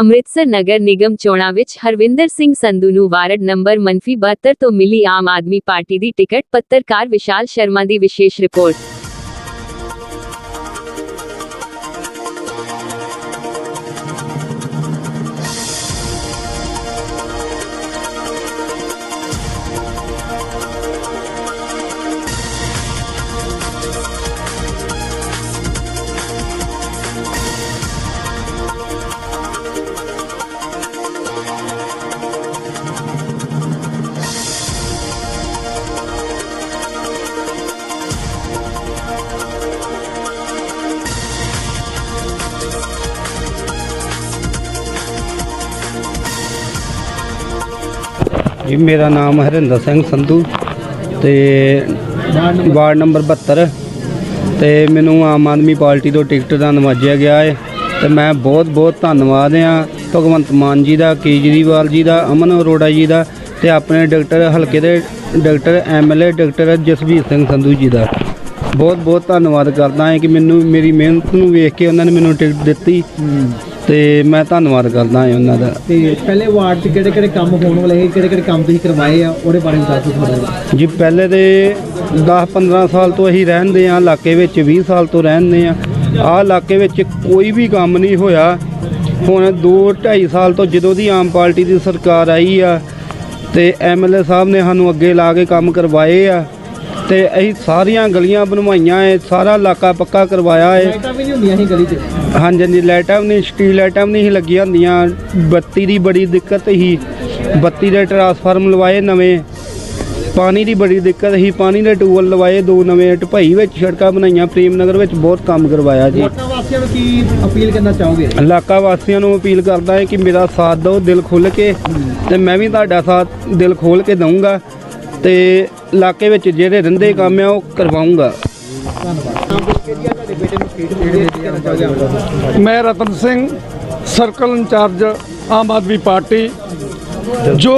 ਅੰਮ੍ਰਿਤਸਰ ਨਗਰ ਨਿਗਮ ਚੋਣਾਂ ਵਿੱਚ ਹਰਵਿੰਦਰ ਸਿੰਘ ਸੰਧੂ ਨੂੰ ਵਾਰਡ ਨੰਬਰ ਮੰਫੀ 72 ਤੋਂ ਮਿਲੀ ਆਮ ਆਦਮੀ ਪਾਰਟੀ ਦੀ ਟਿਕਟ, ਪੱਤਰਕਾਰ ਵਿਸ਼ਾਲ ਸ਼ਰਮਾ ਦੀ ਵਿਸ਼ੇਸ਼ ਰਿਪੋਰਟ। ਜੀ, ਮੇਰਾ ਨਾਮ ਹਰਿੰਦਰ ਸਿੰਘ ਸੰਧੂ ਤੇ ਵਾਰਡ ਨੰਬਰ 72 ਤੇ ਮੈਨੂੰ ਆਮ ਆਦਮੀ ਪਾਰਟੀ ਤੋਂ ਟਿਕਟ ਦਾ ਨਵਾਜਿਆ ਗਿਆ ਹੈ ਤੇ ਮੈਂ ਬਹੁਤ ਬਹੁਤ ਧੰਨਵਾਦ ਆ ਭਗਵੰਤ ਮਾਨ ਜੀ ਦਾ, ਕੇਜਰੀਵਾਲ ਜੀ ਦਾ, ਅਮਨ ਅਰੋੜਾ ਜੀ ਦਾ ਤੇ ਆਪਣੇ ਡਾਕਟਰ, ਹਲਕੇ ਦੇ doctor MLA doctor Jasvir Singh Sandhu ji ਦਾ। ਬਹੁਤ ਬਹੁਤ ਧੰਨਵਾਦ ਕਰਦਾ ਹਾਂ ਕਿ ਮੈਨੂੰ ਮੇਰੀ ਮਿਹਨਤ ਨੂੰ ਵੇਖ ਕੇ ਉਹਨਾਂ ਨੇ ਮੈਨੂੰ ਟਿਕਟ ਦਿੱਤੀ। ਤੇ ਮੈਂ ਧੰਨਵਾਦ ਕਰਦਾ ਹਾਂ ਉਹਨਾਂ ਦਾ। ਤੇ ਪਹਿਲੇ ਵਾਰਡ 'ਚ ਕਿਹੜੇ ਕਿਹੜੇ ਕੰਮ ਹੋਣ ਵਾਲੇ ਕਿਹੜੇ ਕਿਹੜੇ ਕੰਮ ਤੁਸੀਂ ਕਰਵਾਏ ਆ ਉਹਦੇ ਬਾਰੇ ਦੱਸ ਦਿਓ ਥੋੜਾ ਜੀ ਪਹਿਲੇ ਦੇ 10-15 ਸਾਲ ਤੋਂ ਅਸੀਂ ਰਹਿੰਦੇ ਆ ਇਲਾਕੇ ਵਿੱਚ 20 ਸਾਲ ਤੋਂ ਰਹਿੰਦੇ ਆ ਆਹ ਇਲਾਕੇ ਵਿੱਚ ਕੋਈ ਵੀ ਕੰਮ ਨਹੀਂ ਹੋਇਆ। ਹੁਣ 2-2.5 ਸਾਲ ਤੋਂ ਜਦੋਂ ਦੀ ਆਮ ਪਾਰਟੀ ਦੀ ਸਰਕਾਰ ਆਈ ਆ ਤੇ ਐਮਐਲਏ ਸਾਹਿਬ ਨੇ ਸਾਨੂੰ ਅੱਗੇ ਲਾ ਕੇ ਕੰਮ ਕਰਵਾਏ ਆ। ਤੇ ਅਸੀਂ ਸਾਰੀਆਂ ਗਲੀਆਂ ਬਣਵਾਈਆਂ ਏ ਸਾਰਾ ਇਲਾਕਾ ਪੱਕਾ ਕਰਵਾਇਆ ਏ। ਲਾਈਟਾਂ ਵੀ ਨਹੀਂ ਹੁੰਦੀਆਂ ਸੀ ਗਲੀ 'ਚ? ਹਾਂਜੀ ਹਾਂਜੀ ਲਾਈਟਾਂ ਵੀ ਨਹੀਂ ਸਟਰੀਟ ਲਾਈਟਾਂ ਵੀ ਨਹੀਂ ਲੱਗੀਆਂ ਹੁੰਦੀਆਂ। ਬੱਤੀ ਦੀ ਬੜੀ ਦਿੱਕਤ ਸੀ। ਬੱਤੀ ਦੇ ਟਰਾਂਸਫਾਰਮ ਲਵਾਏ ਨਵੇਂ। ਪਾਣੀ ਦੀ ਬੜੀ ਦਿੱਕਤ ਸੀ। ਪਾਣੀ ਦੇ ਟੂਬਲ ਲਵਾਏ ਦੋ ਨਵੇਂ। ਢਪਈ ਵਿੱਚ ਸੜਕਾਂ ਬਣਾਈਆਂ। ਪ੍ਰੇਮ ਨਗਰ ਵਿੱਚ ਬਹੁਤ ਕੰਮ ਕਰਵਾਇਆ ਜੀ। ਵੋਟਾਂ ਵਾਸੀਆਂ ਨੂੰ ਕੀ ਅਪੀਲ ਕਰਨਾ ਚਾਹੋਗੇ? ਇਲਾਕਾ ਵਾਸੀਆਂ ਨੂੰ ਅਪੀਲ ਕਰਦਾ ਹਾਂ ਕਿ ਮੇਰਾ ਸਾਥ ਦਿਓ ਦਿਲ ਖੁੱਲ੍ਹ ਕੇ। ਤੇ ਮੈਂ ਵੀ ਤੁਹਾਡਾ ਸਾਥ ਦਿਲ ਖੋਲ੍ਹ ਕੇ ਦਊਂਗਾ। ਤੇ ਇਲਾਕੇ ਵਿੱਚ ਜਿਹੜੇ ਰਹਿੰਦੇ ਕੰਮ ਆ, ਉਹ ਕਰਵਾਉਂਗਾ। ਮੈਂ Ratan Singh, circle incharge Aam Aadmi party, ਜੋ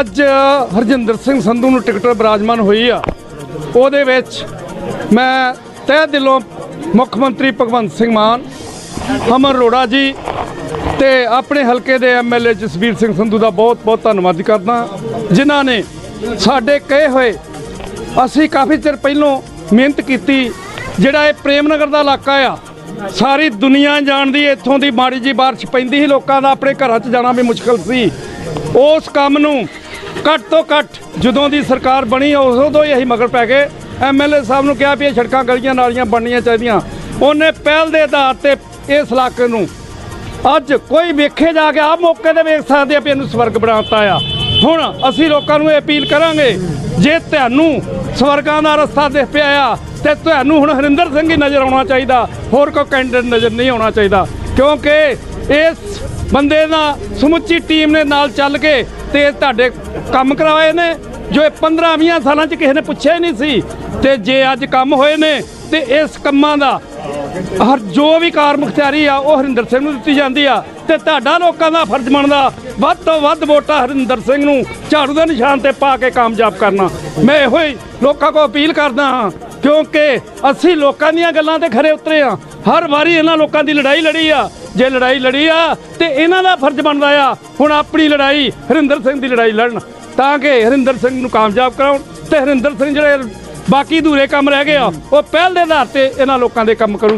ਅੱਜ ਹਰਜਿੰਦਰ ਸਿੰਘ ਸੰਧੂ ਨੂੰ ਟਿਕਟ ਬਰਾਜਮਾਨ ਹੋਈ ਆ, ਉਹਦੇ ਵਿੱਚ ਮੈਂ ਤਹਿ ਦਿਲੋਂ ਮੁੱਖ ਮੰਤਰੀ ਭਗਵੰਤ ਸਿੰਘ ਮਾਨ, ਅਮਰ ਅਰੋੜਾ ਜੀ ਤੇ ਆਪਣੇ ਹਲਕੇ ਦੇ ਐਮਐਲਏ ਜਸਵੀਰ ਸਿੰਘ ਸੰਧੂ ਦਾ ਬਹੁਤ ਬਹੁਤ ਧੰਨਵਾਦ ਕਰਦਾ, ਜਿਨ੍ਹਾਂ ਨੇ ਸਾਡੇ ਕਹੇ ਹੋਏ, ਅਸੀਂ ਕਾਫੀ ਚਿਰ ਪਹਿਲੋਂ ਮਿਹਨਤ ਕੀਤੀ, ਜਿਹੜਾ ਇਹ ਪ੍ਰੇਮ ਨਗਰ ਦਾ ਇਲਾਕਾ ਆ, ਸਾਰੀ ਦੁਨੀਆ ਜਾਣਦੀ ਹੈ, ਇੱਥੋਂ ਦੀ ਮਾੜੀ ਜੀ ਬਾਰਿਸ਼ ਪੈਂਦੀ ਸੀ, ਲੋਕਾਂ ਦਾ ਆਪਣੇ ਘਰਾਂ 'ਚ ਜਾਣਾ ਵੀ ਮੁਸ਼ਕਲ ਸੀ। ਉਸ ਕੰਮ ਨੂੰ ਘੱਟ ਤੋਂ ਘੱਟ ਜਦੋਂ ਦੀ ਸਰਕਾਰ ਬਣੀ, ਉਦੋਂ ਹੀ ਅਸੀਂ ਮਗਰ ਪੈ ਗਏ। ਐਮਐਲਏ ਸਾਹਿਬ ਨੂੰ ਕਿਹਾ ਵੀ ਇਹ ਸੜਕਾਂ ਗਲੀਆਂ ਨਾਲੀਆਂ ਬਣਨੀਆਂ ਚਾਹੀਦੀਆਂ। ਉਹਨੇ ਪਹਿਲ ਦੇ ਆਧਾਰ ਤੇ ਇਸ ਇਲਾਕੇ ਨੂੰ ਅੱਜ ਕੋਈ ਵੇਖੇ ਜਾ ਕੇ ਆਹ ਮੌਕੇ ਤੇ ਵੇਖ ਸਕਦੇ ਆ ਵੀ ਇਹਨੂੰ ਸਵਰਗ ਬਣਾਤਾ ਆ। ਹੁਣ ਅਸੀਂ ਲੋਕਾਂ ਨੂੰ ਇਹ ਅਪੀਲ ਕਰਾਂਗੇ, ਜੇ ਤੁਹਾਨੂੰ ਸਵਰਗਾਂ ਦਾ ਰਸਤਾ ਦਿਖ ਪਿਆ ਆ, ਤੇ ਤੁਹਾਨੂੰ ਹੁਣ ਹਰਿੰਦਰ ਸਿੰਘ ਹੀ ਨਜ਼ਰ ਆਉਣਾ ਚਾਹੀਦਾ, ਹੋਰ ਕੋਈ ਕੈਂਡੀਡੇਟ ਨਜ਼ਰ ਨਹੀਂ ਆਉਣਾ ਚਾਹੀਦਾ। ਕਿਉਂਕਿ ਇਸ ਬੰਦੇ ਦਾ ਸਮੁੱਚੀ ਟੀਮ ਨੇ ਨਾਲ ਚੱਲ ਕੇ ਤੇ ਤੁਹਾਡੇ ਕੰਮ ਕਰਵਾਏ ਨੇ, ਜੋ ਇਹ 15 20 ਸਾਲਾਂ 'ਚ ਕਿਸੇ ਨੇ ਪੁੱਛਿਆ ਹੀ ਨਹੀਂ ਸੀ। ਤੇ ਜੇ ਅੱਜ ਕੰਮ ਹੋਏ ਨੇ, ਤੇ ਇਸ ਕੰਮਾਂ ਦਾ ਹਰ ਜੋ ਵੀ ਕਾਰ ਮੁਖਤਿਆਰੀ ਆ, ਉਹ ਹਰਿੰਦਰ ਸਿੰਘ ਨੂੰ ਦਿੱਤੀ ਜਾਂਦੀ ਆ। ਤੇ ਤੁਹਾਡਾ ਲੋਕਾਂ ਦਾ ਫਰਜ਼ ਬਣਦਾ ਵੱਧ ਤੋਂ ਵੱਧ ਵੋਟਾਂ ਹਰਿੰਦਰ ਸਿੰਘ ਨੂੰ ਝਾੜੂ ਦੇ ਨਿਸ਼ਾਨ ਤੇ ਪਾ ਕੇ ਕਾਮਯਾਬ ਕਰਨਾ। ਮੈਂ ਇਹੋ ਹੀ ਲੋਕਾਂ ਕੋ ਅਪੀਲ ਕਰਦਾ ਹਾਂ, ਕਿਉਂਕਿ ਅਸੀਂ ਲੋਕਾਂ ਦੀਆਂ ਗੱਲਾਂ ਤੇ ਖਰੇ ਉਤਰੇ ਆ ਹਰ ਵਾਰੀ ਇਹਨਾਂ ਲੋਕਾਂ ਦੀ ਲੜਾਈ ਲੜੀ ਆ। ਜੇ ਲੜਾਈ ਲੜੀ ਆ, ਤੇ ਇਹਨਾਂ ਦਾ ਫਰਜ਼ ਬਣਦਾ ਆ, ਹੁਣ ਆਪਣੀ ਲੜਾਈ ਹਰਿੰਦਰ ਸਿੰਘ ਦੀ ਲੜਾਈ ਲੜਨ। ਤਾਂ ਕਿ ਹਰਿੰਦਰ ਸਿੰਘ ਨੂੰ ਕਾਮਯਾਬ ਕਰਾਉਣ ਤੇ ਹਰਿੰਦਰ ਸਿੰਘ ਜਿਹੜੇ ਬਾਕੀ ਅਧੂਰੇ ਕੰਮ ਰਹਿ ਗਏ ਆ, ਉਹ ਪਹਿਲ ਦੇ ਆਧਾਰ ਤੇ ਇਹਨਾਂ ਲੋਕਾਂ ਦੇ ਕੰਮ ਕਰੂ